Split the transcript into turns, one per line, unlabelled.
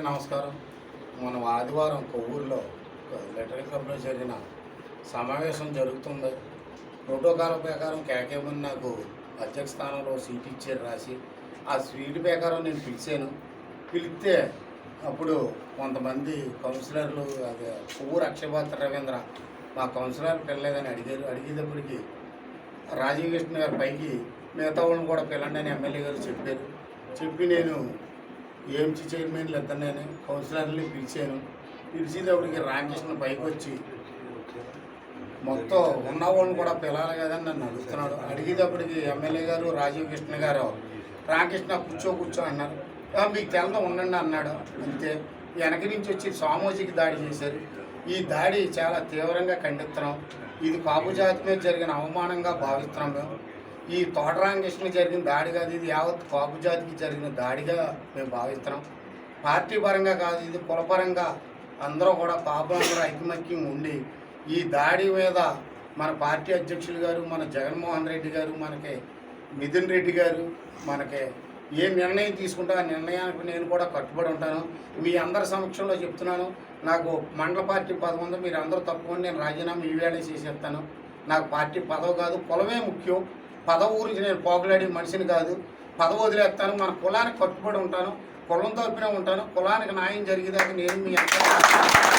అందరికీ నమస్కారం. మనం ఆదివారం ఒక లెటర్ క్లబ్లో జరిగిన సమావేశం జరుగుతుంది. ప్రోటోకాల్ ప్రకారం కేకేమని నాకు అధ్యక్ష స్థానంలో సీట్ ఇచ్చారు రాసి ఆ స్వీట్ ప్రకారం నేను పిలిచాను. పిలిస్తే అప్పుడు కొంతమంది కౌన్సిలర్లు అదే కొవ్వూరు అక్షయపాత్ర రవీంద్ర మా కౌన్సిలర్ పిల్లలేదని అడిగారు. అడిగేటప్పటికి రాజీవ్ కృష్ణ గారి పైకి మిగతా వాళ్ళని కూడా పిల్లండి అని ఎమ్మెల్యే గారు చెప్పారు. చెప్పి నేను ఏఎంసీ చైర్మన్లు ఇద్దరిని కౌన్సిలర్ని పిలిచాను. పిలిచేటప్పటికి రామకృష్ణ పైకి వచ్చి మొత్తం ఉన్నవాళ్ళని కూడా పిలాలి కదని నన్ను అడుగుతున్నాడు. అడిగేటప్పటికి ఎమ్మెల్యే గారు రాజీవ్ కృష్ణ గారు రామకృష్ణ కూర్చో కూర్చో అన్నారు. మీకు తెలద ఉండండి అన్నాడు. అంతే. వెనక నుంచి వచ్చి సామూహిక దాడి చేశారు. ఈ దాడి చాలా తీవ్రంగా ఖండిస్తున్నాం. ఇది కాపు జాతి మీద జరిగిన అవమానంగా భావిస్తున్నాం మేము. ఈ తోటరామకృష్ణ జరిగిన దాడి కాదు ఇది యావత్ కాపు జాతికి జరిగిన దాడిగా మేము భావిస్తున్నాం. పార్టీ పరంగా కాదు ఇది కులపరంగా అందరూ కూడా కాపులందరూ ఐకమత్యం ఉండి ఈ దాడి మీద మన పార్టీ అధ్యక్షులు గారు మన జగన్మోహన్ రెడ్డి గారు మనకి మిథున్ రెడ్డి గారు మనకి ఏ నిర్ణయం తీసుకుంటా ఆ నిర్ణయానికి నేను కూడా కట్టుబడి ఉంటాను. మీ అందరి సమక్షంలో చెప్తున్నాను నాకు మండల పార్టీ పదవి ఉందో మీరు అందరూ తప్పకుండా నేను రాజీనామా ఈవేళ చేసేస్తాను. నాకు పార్టీ పదవి కాదు కులమే ముఖ్యం. పదవి గురించి నేను పోగులాడి మనిషిని కాదు. పదవి వదిలేస్తాను. మన కులానికి కట్టుబడి ఉంటాను. కులం తరపునే ఉంటాను. కులానికి న్యాయం జరిగేదాకా నేను మీ అంతా